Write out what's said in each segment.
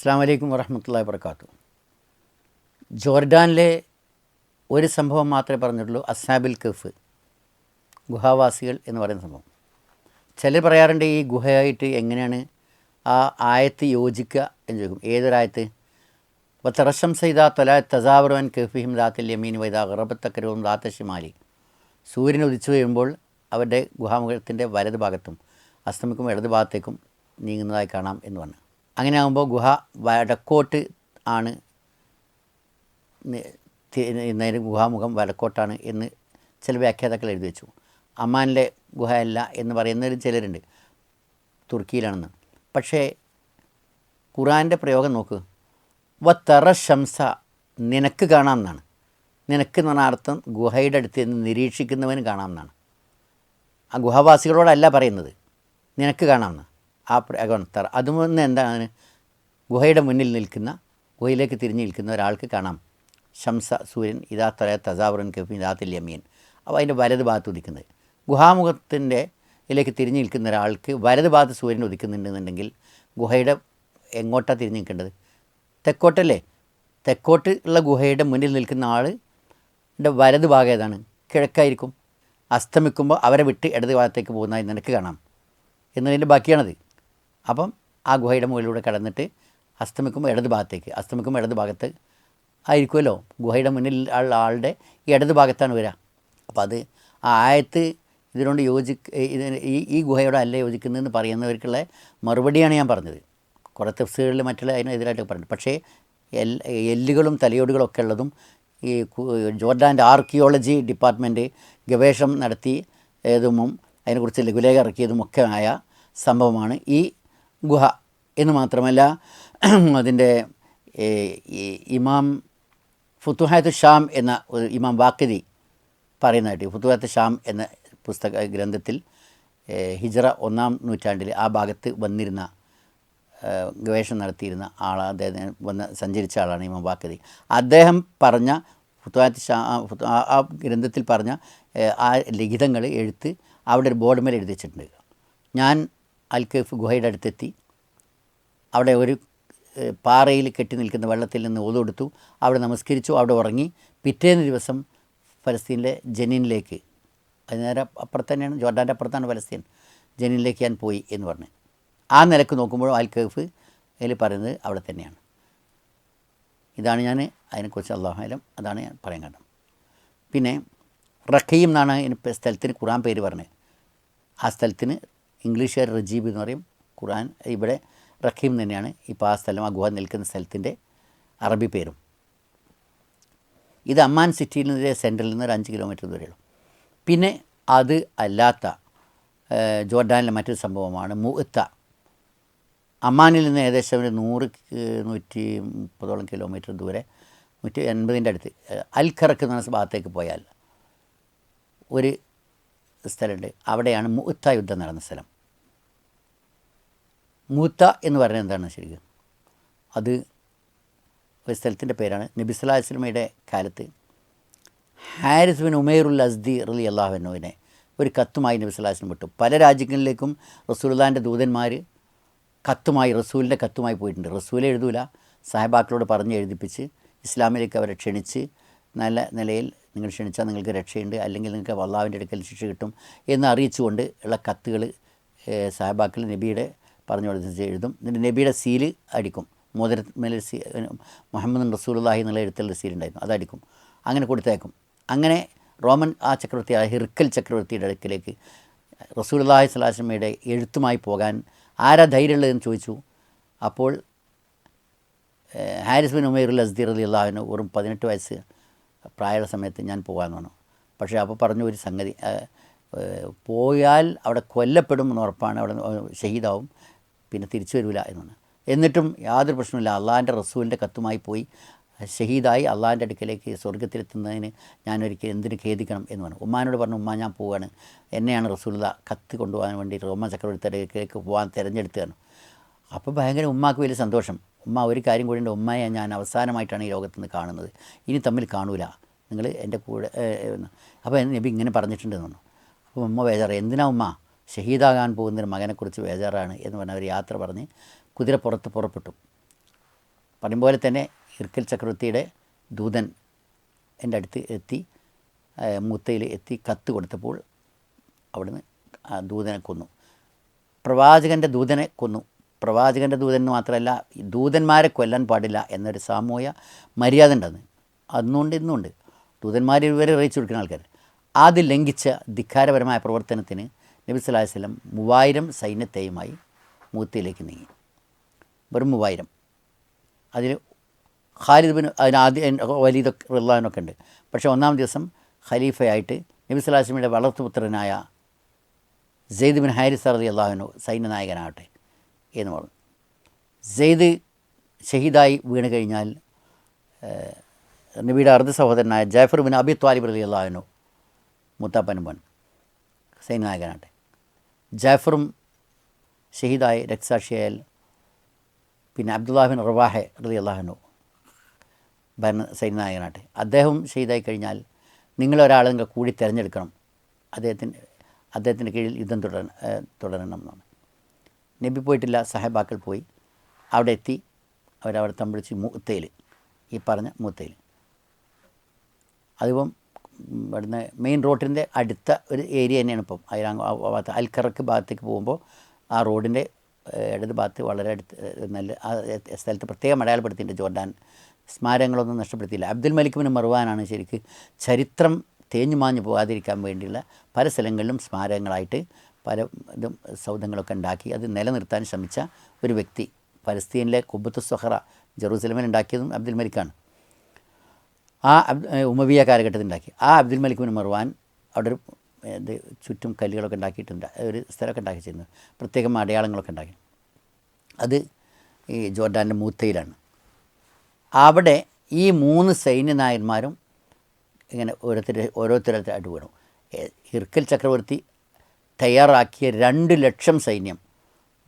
അസ്സാം വലൈക്കും വറഹമത്തല്ലാ വർക്കാത്തു ജോർഡാനിലെ ഒരു സംഭവം മാത്രമേ പറഞ്ഞിട്ടുള്ളൂ അസാബിൽ കഫ് ഗുഹാവാസികൾ എന്ന് പറയുന്ന സംഭവം. ചിലർ പറയാറുണ്ട് ഈ ഗുഹയായിട്ട് എങ്ങനെയാണ് ആ ആയത്ത് യോജിക്കുക എന്ന് ചോദിക്കും. ഏതൊരായത്ത്? അപ്പോൾ തറശം സൈദ തൊല തസാവറുവൻ കഫിഹിം ദാത്തിൽ യമീൻ വൈദ അറബത്തക്കരവും ദാത്ത ഷിമാലി സൂര്യൻ ഉദിച്ചു കഴിയുമ്പോൾ അവരുടെ ഗുഹാമുഖത്തിന്റെ വലത് ഭാഗത്തും അസ്തമിക്കും ഇടത് ഭാഗത്തേക്കും നീങ്ങുന്നതായി കാണാം എന്ന് പറഞ്ഞു. അങ്ങനെ ആകുമ്പോൾ ഗുഹ വടക്കോട്ട് ആണ്. നേരെ ഗുഹാമുഖം വടക്കോട്ടാണ് എന്ന് ചില വ്യാഖ്യാതാക്കൾ എഴുതി വെച്ചു. അമ്മാനിലെ ഗുഹയല്ല എന്ന് പറയുന്നവർ ചിലരുണ്ട്. തുർക്കിയിലാണെന്ന്. പക്ഷേ ഖുറാന്റെ പ്രയോഗം നോക്ക്. വ ശംസ നിനക്ക് കാണാമെന്നാണ്. നിനക്ക് എന്ന് പറഞ്ഞ അർത്ഥം ഗുഹയുടെ അടുത്ത് നിന്ന് നിരീക്ഷിക്കുന്നവന് കാണാമെന്നാണ്. ആ ഗുഹവാസികളോടല്ല പറയുന്നത്. നിനക്ക് കാണാമെന്ന്. ആ പ്രകോണത്തറ തറ അതുമൊന്ന് എന്താണ്? ഗുഹയുടെ മുന്നിൽ നിൽക്കുന്ന ഗുഹയിലേക്ക് തിരിഞ്ഞു നിൽക്കുന്ന ഒരാൾക്ക് കാണാം. ശംസ സൂര്യൻ ഇതാ തറയ തസാവറൻ കഫി ഇതാത്തിൽ യമീൻ. അപ്പോൾ അതിന്റെ വലത് ഭാഗത്ത് ഉദിക്കുന്നത്. ഗുഹാമുഖത്തിന്റെ ഇതിലേക്ക് തിരിഞ്ഞ് നിൽക്കുന്ന ഒരാൾക്ക് വലത് ഭാഗത്ത് സൂര്യൻ ഉദിക്കുന്നുണ്ടെന്നുണ്ടെങ്കിൽ ഗുഹയുടെ എങ്ങോട്ടാണ് തിരിഞ്ഞു നിൽക്കേണ്ടത്? തെക്കോട്ടല്ലേ? തെക്കോട്ട് ഉള്ള ഗുഹയുടെ മുന്നിൽ നിൽക്കുന്ന ആളുടെ വലത് ഭാഗം ഏതാണ്? കിഴക്കായിരിക്കും. അസ്തമിക്കുമ്പോൾ അവരെ വിട്ട് ഇടത് ഭാഗത്തേക്ക് പോകുന്നതായി നിനക്ക് കാണാം. എന്നതിന്റെ ബാക്കിയാണത്. അപ്പം ആ ഗുഹയുടെ മുകളിലൂടെ കടന്നിട്ട് അസ്തമിക്കുമ്പോൾ ഇടത് ഭാഗത്തേക്ക് അസ്തമിക്കുമ്പോൾ ഇടത് ഭാഗത്ത് ആയിരിക്കുമല്ലോ. ഗുഹയുടെ മുന്നിൽ ഉള്ള ആളുടെ ഇടത് ഭാഗത്താണ് വരിക അപ്പോൾ അത് ആ ആയത്ത് ഇതിനോട് യോജി ഈ ഈ ഗുഹയോട് അല്ല യോജിക്കുന്നതെന്ന് പറയുന്നവർക്കുള്ള മറുപടിയാണ് ഞാൻ പറഞ്ഞത്. കുറേ തെഫ്സുകളിൽ മറ്റുള്ള അതിനെതിരായിട്ട് പറഞ്ഞു പക്ഷേ എൽ എല്ലുകളും തലയോടുകളും ഒക്കെ ഉള്ളതും ഈ ജോർഡാന്റെ ആർക്കിയോളജി ഡിപ്പാർട്ട്മെന്റ് ഗവേഷണം നടത്തി ഏതും അതിനെക്കുറിച്ച് ലഘുലേഖ ഇറക്കിയതും ഒക്കെ ആയ സംഭവമാണ് ഈ ഗുഹ എന്ന് മാത്രമല്ല അതിന്റെ ഇമാം ഫുത്തുഹാത്ത് ഷാം എന്ന ഒരു ഇമാം വാക്കതി പറയുന്നതായിട്ട് ഫുത്തുഹാത്ത് ഷാം എന്ന പുസ്തക ഗ്രന്ഥത്തിൽ ഹിജറ ഒന്നാം നൂറ്റാണ്ടിൽ ആ ഭാഗത്ത് വന്നിരുന്ന ഗവേഷണം നടത്തിയിരുന്ന ആൾ അദ്ദേഹം വന്ന് സഞ്ചരിച്ച ആളാണ് ഇമാം വാക്കതി അദ്ദേഹം പറഞ്ഞ ഫുത്തുഹാത്ത് ഷാ ആ ഗ്രന്ഥത്തിൽ പറഞ്ഞ ആ ലിഖിതങ്ങൾ എഴുത്ത് അവിടെ ഒരു ബോർഡ് മേലെ എഴുതി വെച്ചിട്ടുണ്ട്. ഞാൻ അൽ കഫ് ഗുഹയുടെ അടുത്തെത്തി. അവിടെ ഒരു പാറയിൽ കെട്ടി നിൽക്കുന്ന വെള്ളത്തിൽ നിന്ന് ഓതെടുത്തു അവിടെ നമസ്കരിച്ചു അവിടെ ഉറങ്ങി. പിറ്റേന്ന് ദിവസം ഫലസ്തീനിലെ ജനീനിലേക്ക് അത് നേരെ അപ്പുറത്ത് തന്നെയാണ് ജോർഡാന്റെ അപ്പുറത്താണ് ഫലസ്തീൻ ജനീനിലേക്ക് ഞാൻ പോയി എന്ന് പറഞ്ഞു. ആ നിലയ്ക്ക് നോക്കുമ്പോൾ അൽക്കേഫ് കഫ് അതിൽ പറയുന്നത് അവിടെ തന്നെയാണ്. ഇതാണ് ഞാൻ അതിനെക്കുറിച്ച് അള്ളാഹുലം അതാണ് ഞാൻ പറയാൻ കാരണം. പിന്നെ റഖീം എന്നാണ് സ്ഥലത്തിന് ഖുറാൻ പേര് പറഞ്ഞത്. ആ സ്ഥലത്തിന് ഇംഗ്ലീഷുകാർ റജീബ് എന്ന് പറയും. ഖുർആൻ ഇവിടെ റഖീം തന്നെയാണ്. ഇപ്പോൾ ആ സ്ഥലം ആ ഗുഹ നിൽക്കുന്ന സ്ഥലത്തിന്റെ അറബി പേരും. ഇത് അമ്മാൻ സിറ്റിയിൽ നിന്ന് സെൻട്രലിൽ നിന്ന് ഒരു അഞ്ച് കിലോമീറ്റർ ദൂരെയുള്ളൂ. പിന്നെ അത് അല്ലാത്ത ജോർഡാനിലെ മറ്റൊരു സംഭവമാണ്. മുഅത്ത. അമ്മാനിൽ നിന്ന് ഏകദേശം ഒരു നൂറ് നൂറ്റി മുപ്പതോളം കിലോമീറ്റർ ദൂരെ നൂറ്റി എൺപതിന്റെ അടുത്ത് അൽഖറക്ക് അൽ ഖറക്ക് എന്ന ഭാഗത്തേക്ക് പോയാൽ ഒരു സ്ഥലമുണ്ട്. അവിടെയാണ് മൂത്ത യുദ്ധം നടന്ന സ്ഥലം. മൂത്ത എന്ന് പറയുന്നത് എന്താണ് ശരിക്കും? അത് ഒരു സ്ഥലത്തിന്റെ പേരാണ്. നബി സല്ലാ വസ്ലമയുടെ കാലത്ത് ഹാരിസ് ബിൻ ഉമേറുൽ അസ്ദി റലി അള്ളാഹുവിനെ ഒരു കത്തുമായി നബി സല്ലാ വസ്ലം വിട്ടു. പല രാജ്യങ്ങളിലേക്കും റസൂൽദാന്റെ ദൂതന്മാർ കത്തുമായി റസൂലിന്റെ കത്തുമായി പോയിട്ടുണ്ട്. റസൂൽ എഴുതൂല. സാഹിബാക്കളോട് പറഞ്ഞ് എഴുതിപ്പിച്ച് ഇസ്ലാമിലേക്ക് അവരെ ക്ഷണിച്ച് നല്ല നിലയിൽ നിങ്ങൾ ക്ഷണിച്ചാൽ നിങ്ങൾക്ക് രക്ഷയുണ്ട് അല്ലെങ്കിൽ നിങ്ങൾക്ക് വള്ളാവിന്റെ അടുക്കൽ ശിക്ഷ കിട്ടും എന്ന് അറിയിച്ചുകൊണ്ട് ഉള്ള കത്തുകൾ സാഹിബാക്കൾ നബിയുടെ പറഞ്ഞു കൊടുത്ത് എഴുതും. എന്നിട്ട് നബിയുടെ സീൽ അടിക്കും. മോദര മേലെ സീ മുഹമ്മദ് റസൂലുള്ളാഹി എന്നുള്ള എഴുത്തുള്ള സീൽ ഉണ്ടായിരുന്നു. അതടിക്കും അങ്ങനെ കൊടുത്തേക്കും അങ്ങനെ റോമൻ ആ ചക്രവർത്തി ആ ഹിർക്കൽ ചക്രവർത്തിയുടെ അടുക്കലേക്ക് റസൂലുള്ളാഹി സ്വലാസ്മയുടെ എഴുത്തുമായി പോകാൻ ആരാ ധൈര്യമുള്ളതെന്ന് ചോദിച്ചു. അപ്പോൾ ഹാരിസ് ബിൻ ഉമേർ അസ്ദീർ അലി അള്ളാഹുവിന് വെറും പതിനെട്ട് വയസ്സ് പ്രായമുള്ള സമയത്ത് ഞാൻ പോകാമെന്ന് പറഞ്ഞു. പക്ഷേ അപ്പോൾ പറഞ്ഞു ഒരു സംഗതി പോയാൽ അവിടെ കൊല്ലപ്പെടും എന്ന് ഉറപ്പാണ് അവിടെ ഷഹീദാവും പിന്നെ തിരിച്ചു വരില്ല എന്നാണ് എന്നിട്ടും യാതൊരു പ്രശ്നമില്ല അള്ളാഹിന്റെ റസൂലിന്റെ കത്തുമായി പോയി ഷഹീദായി അള്ളാഹിന്റെ അടുക്കലേക്ക് സ്വർഗത്തിലെത്തുന്നതിന് ഞാനൊരിക്കൽ എന്തിനു ഖേദിക്കണം എന്ന് പറഞ്ഞു. ഉമ്മാനോട് പറഞ്ഞു ഉമ്മ ഞാൻ പോവാണ്. എന്നെയാണ് റസൂല കത്ത് കൊണ്ടുപോകാൻ വേണ്ടി റോമൻ ചക്രവർത്തിയുടെ അടുക്കലേക്ക് പോകാൻ തിരഞ്ഞെടുത്തതാണ് അപ്പോൾ ഭയങ്കര ഉമ്മാക്ക് വലിയ സന്തോഷം. ഉമ്മ ഒരു കാര്യം കൂടി ഉണ്ട്. ഉമ്മയെ ഞാൻ അവസാനമായിട്ടാണ് ഈ ലോകത്ത് നിന്ന് കാണുന്നത്. ഇനി തമ്മിൽ കാണൂല. നിങ്ങൾ എന്റെ കൂടെ. അപ്പോൾ നബി ഇങ്ങനെ പറഞ്ഞിട്ടുണ്ട് എന്നു അപ്പോൾ ഉമ്മ ബേജാറ് എന്തിനാ ഉമ്മ? ഷഹീദാകാൻ പോകുന്നൊരു മകനെക്കുറിച്ച് ബേജാറാണ് എന്ന് പറഞ്ഞ ഒരു യാത്ര പറഞ്ഞ് കുതിരപ്പുറത്ത് പുറപ്പെട്ടു. പറയും പോലെ തന്നെ ഇർക്കൽ ചക്രവർത്തിയുടെ ദൂതൻ എന്റെ അടുത്ത് എത്തി മൂത്തയിൽ എത്തി കത്ത് കൊടുത്തപ്പോൾ അവിടുന്ന് ദൂതനെ കൊന്നു. പ്രവാചകന്റെ ദൂതനെ കൊന്നു. പ്രവാചകന്റെ ദൂതൻ മാത്രമല്ല ദൂതന്മാരെ കൊല്ലാൻ പാടില്ല എന്നൊരു സാമൂഹ്യ മര്യാദ ഉണ്ടെന്ന്. അന്നുണ്ട് ഇന്നുണ്ട്. ദൂതന്മാർ ഇവരെ അറിയിച്ചു കൊടുക്കുന്ന ആൾക്കാർ അത് ലംഘിച്ച ധിക്കാരപരമായ പ്രവർത്തനത്തിന് നബി അലൈഹി വസല്ലം മൂവായിരം സൈന്യത്തെയുമായി മൂത്തിയിലേക്ക് നീങ്ങി. വെറും മൂവായിരം. അതിൽ ഖാലിദ് ബിൻ അതിന് ആദ്യം വലീദ് റിള്ളാനൊക്കെ ഉണ്ട്. പക്ഷേ ഒന്നാം ദിവസം ഖലീഫയായിട്ട് നബി സ്വലാസ്ലമിയുടെ വളർത്തുപുത്രനായ സെയ്ദ് ബിൻ ഹാരിസ് റതി അള്ളാഹുനു സൈന്യനായകനാകട്ടെ. എന്ന് പറഞ്ഞു. സെയ്ദ് ഷഹീദായി വീണ് കഴിഞ്ഞാൽ നബിയുടെ അർദ്ധ സഹോദരനായ ജാഫർ ബിൻ അബി ത്വാലിബ് അലി അള്ളാഹുനു മുത്താപ്പനും പൻ സൈന്യനായകനാകട്ടെ ജാഫറും ഷഹീദായി രക്തസാക്ഷിയായാൽ പിന്നെ അബ്ദുല്ലാഹിൻ റവാഹെ അലി അള്ളാഹുനു ഭരണ സൈനായകനാട്ടെ അദ്ദേഹം ഷഹീദായി കഴിഞ്ഞാൽ നിങ്ങളൊരാളെ നിങ്ങൾ കൂടി തിരഞ്ഞെടുക്കണം. അദ്ദേഹത്തിന്റെ അദ്ദേഹത്തിന്റെ കീഴിൽ യുദ്ധം തുടരണം തുടരണം എന്നാണ്. നബി പോയിട്ടില്ല സഹബാക്കൾ പോയി. അവിടെ എത്തി അവരവിടെ തമ്പിടിച്ച് മൂത്തയിൽ ഈ പറഞ്ഞ മൂത്തയിൽ അതിപ്പം ഇവിടുന്ന് മെയിൻ റോഡിന്റെ അടുത്ത ഒരു ഏരിയ തന്നെയാണ് ഇപ്പം. അതിലാ ഭാഗത്ത് അൽക്കറക്ക് ഭാഗത്തേക്ക് പോകുമ്പോൾ ആ റോഡിന്റെ ഇടത് ഭാഗത്ത് വളരെ അടുത്ത് നല്ല ആ സ്ഥലത്ത് പ്രത്യേകം അടയാളപ്പെടുത്തിയിട്ടുണ്ട് ജോർഡാൻ സ്മാരകങ്ങളൊന്നും നഷ്ടപ്പെടുത്തിയില്ല. അബ്ദുൽ മലിക്കുമിന് മറുവാനാണ് ശരിക്ക് ചരിത്രം തേഞ്ഞു മാഞ്ഞു പോകാതിരിക്കാൻ വേണ്ടിയുള്ള പല സ്ഥലങ്ങളിലും സ്മാരകങ്ങളായിട്ട് പല ഇതും സൗധങ്ങളൊക്കെ ഉണ്ടാക്കി അത് നിലനിർത്താൻ ശ്രമിച്ച ഒരു വ്യക്തി പലസ്തീനിലെ കുബത്ത് സൊഹറ ജെറൂസലമിൽ ഉണ്ടാക്കിയതും അബ്ദുൽ മലിക്കാണ്. ആ ഉമവിയ കാലഘട്ടത്തിൽ ഉണ്ടാക്കി. ആ അബ്ദുൽ മലിക് ബിൻ മർവാൻ അവിടെ ഒരു ഇത് ചുറ്റും കല്ലുകളൊക്കെ ഉണ്ടാക്കിയിട്ടുണ്ട്. ഒരു സ്ഥലമൊക്കെ ഉണ്ടാക്കി ചെയ്യുന്നത് പ്രത്യേകം അടയാളങ്ങളൊക്കെ ഉണ്ടാക്കി. അത് ഈ ജോർഡാന്റെ മൂത്തയിലാണ്. അവിടെ ഈ മൂന്ന് സൈന്യനായന്മാരും ഇങ്ങനെ ഓരോരുത്തരെ ഓരോരുത്തരായിട്ട് വീണു. ഹിർക്കൽ ചക്രവർത്തി തയ്യാറാക്കിയ രണ്ട് ലക്ഷം സൈന്യം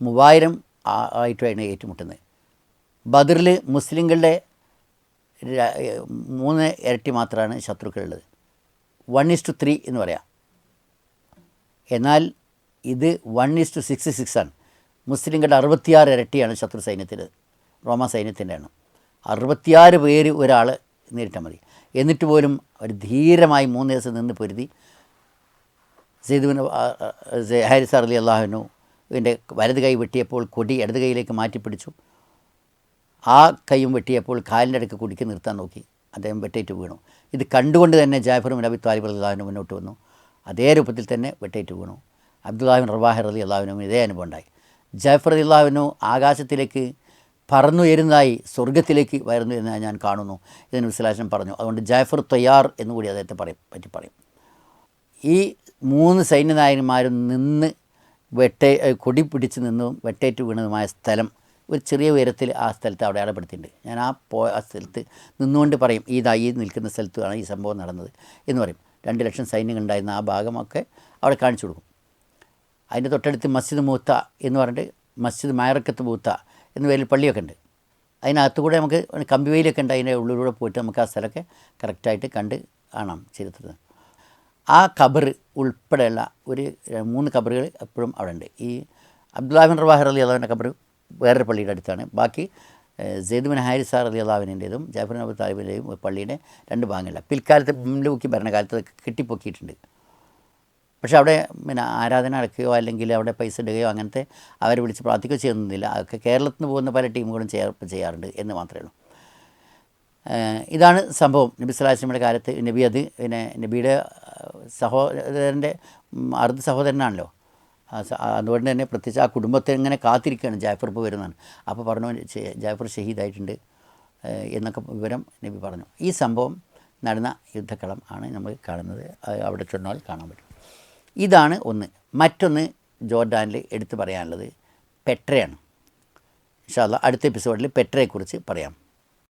മൂവായിരം ആയിട്ടാണ് ഏറ്റുമുട്ടുന്നത്. ബദറിൽ മുസ്ലിങ്ങളുടെ മൂന്ന് ഇരട്ടി മാത്രമാണ് ശത്രുക്കളുള്ളത്. വൺ ഇസ് ടു ത്രീ എന്ന് പറയാം. എന്നാൽ ഇത് one is to six six ആണ്. മുസ്ലിങ്ങളുടെ അറുപത്തിയാറ് ഇരട്ടിയാണ് ശത്രു സൈന്യത്തിന് റോമ സൈന്യത്തിന്റെ എണ്ണം അറുപത്തിയാറ് പേര് ഒരാൾ നേരിട്ടാൽ മതി. എന്നിട്ട് പോലും അവർ ധീരമായി മൂന്ന് ദിവസം നിന്ന് പൊരുതി. സെയ്ദുബിന് ഹാരിസ് അർലി അള്ളാഹുവിനു ഇതിന്റെ വലത് കൈ വെട്ടിയപ്പോൾ കൊടി ഇടത് കൈയിലേക്ക് മാറ്റിപ്പിടിച്ചു ആ കൈയും വെട്ടിയപ്പോൾ കാലിന്റെ അടുക്ക് കുടിക്ക് നിർത്താൻ നോക്കി. അദ്ദേഹം വെട്ടേറ്റ് വീണു. ഇത് കണ്ടുകൊണ്ട് തന്നെ ജാഫറും നബി താലിബ് അള്ളാഹുവിന് മുന്നോട്ട് വന്നു. അതേ രൂപത്തിൽ തന്നെ വെട്ടേറ്റ് വീണു. അബ്ദുല്ലാഹിൻ റവാഹിർ അലി അള്ളാഹുവിനും ഇതേ അനുഭവം ഉണ്ടായി ജാഫർ അലി അള്ളാഹുവിനു ആകാശത്തിലേക്ക് പറന്നുയരുന്നതായി സ്വർഗത്തിലേക്ക് വരുന്നു എന്ന് ഞാൻ കാണുന്നു ഇതിന് വിശ്ലേഷണം പറഞ്ഞു. അതുകൊണ്ട് ജാഫർ തയ്യാർ എന്നുകൂടി അദ്ദേഹത്തെ പറയും പറ്റി പറയും. ഈ മൂന്ന് സൈന്യനായകന്മാരും നിന്ന് വെട്ടേ കൊടി പിടിച്ച് നിന്നും വെട്ടേറ്റ് വീണതുമായ സ്ഥലം ഒരു ചെറിയ ഉയരത്തിൽ ആ സ്ഥലത്ത് അവിടെ അടപ്പെടുത്തിയിട്ടുണ്ട്. ഞാൻ ആ പോ ആ സ്ഥലത്ത് നിന്നുകൊണ്ട് പറയും ഈ ഈ നിൽക്കുന്ന സ്ഥലത്താണ് ഈ സംഭവം നടന്നത് എന്ന് പറയും. രണ്ട് ലക്ഷം സൈന്യങ്ങൾ ഉണ്ടായിരുന്ന ആ ഭാഗമൊക്കെ അവിടെ കാണിച്ചു കൊടുക്കും. അതിന്റെ തൊട്ടടുത്ത് മസ്ജിദ് മൂത്ത എന്ന് പറഞ്ഞിട്ട് മസ്ജിദ് മയറക്കത്ത് മൂത്ത എന്ന പേരിൽ പള്ളിയൊക്കെ ഉണ്ട്. അതിനകത്ത് കൂടെ നമുക്ക് കമ്പിവേലിയൊക്കെ ഉണ്ട്. അതിന്റെ ഉള്ളിലൂടെ പോയിട്ട് നമുക്ക് ആ സ്ഥലമൊക്കെ കറക്റ്റായിട്ട് കണ്ട് കാണാം ചരിത്രത്തിൽ. ആ ഖബർ ഉൾപ്പെടെയുള്ള ഒരു മൂന്ന് ഖബറുകൾ എപ്പോഴും അവിടെ ഉണ്ട് ഈ അബ്ദുല്ലാഹിൻ റവാഹിർ അലി അള്ളാഹുവിന്റെ ഖബർ വേറൊരു പള്ളിയുടെ അടുത്താണ്. ബാക്കി സെയ്ദ് ബിൻ ഹാരിസാർ അലി അള്ളാഹുവിന്റെതും ജാഫർ നബി താലിബിന്റെയും പള്ളിയുടെ രണ്ട് ഭാഗങ്ങളില്ല പിൽക്കാലത്ത് മുമ്പിലൂക്കി ഭരണകാലത്ത് കെട്ടിപ്പൊക്കിയിട്ടുണ്ട്. പക്ഷേ അവിടെ പിന്നെ ആരാധന അടക്കുകയോ അല്ലെങ്കിൽ അവിടെ പൈസ ഇടുകയോ അങ്ങനത്തെ അവരെ വിളിച്ച് പ്രാർത്ഥിക്കുകയോ ചെയ്യുന്നില്ല അതൊക്കെ കേരളത്തിൽ നിന്ന് പോകുന്ന പല ടീമുകളും ചെയ്യാ ചെയ്യാറുണ്ട് എന്ന് മാത്രമേ ഉള്ളൂ. ഇതാണ് സംഭവം. നബി സ്വലാസ്ലമിയുടെ കാലത്ത് നബി അത് പിന്നെ നബിയുടെ സഹോദരന്റെ അർദ്ധ സഹോദരനാണല്ലോ. അതുകൊണ്ട് തന്നെ പ്രത്യേകിച്ച് ആ കുടുംബത്തെ ഇങ്ങനെ കാത്തിരിക്കുകയാണ് ജാഫർ ഇപ്പോൾ വരുന്നതാണ്. അപ്പോൾ പറഞ്ഞു "ശ- ജാഫർ ഷഹീദായിട്ടുണ്ട് എന്നൊക്കെ വിവരം നബി പറഞ്ഞു. ഈ സംഭവം നടന്ന യുദ്ധക്കളം ആണ് നമ്മൾ കാണുന്നത്. അവിടെ ചെന്നാൽ കാണാൻ പറ്റും. ഇതാണ് ഒന്ന്. മറ്റൊന്ന് ജോർഡാനിൽ എടുത്തു പറയാനുള്ളത് പെട്രയാണ്. ഇൻഷാല്ല അടുത്ത എപ്പിസോഡിൽ പെട്രയെക്കുറിച്ച് പറയാം.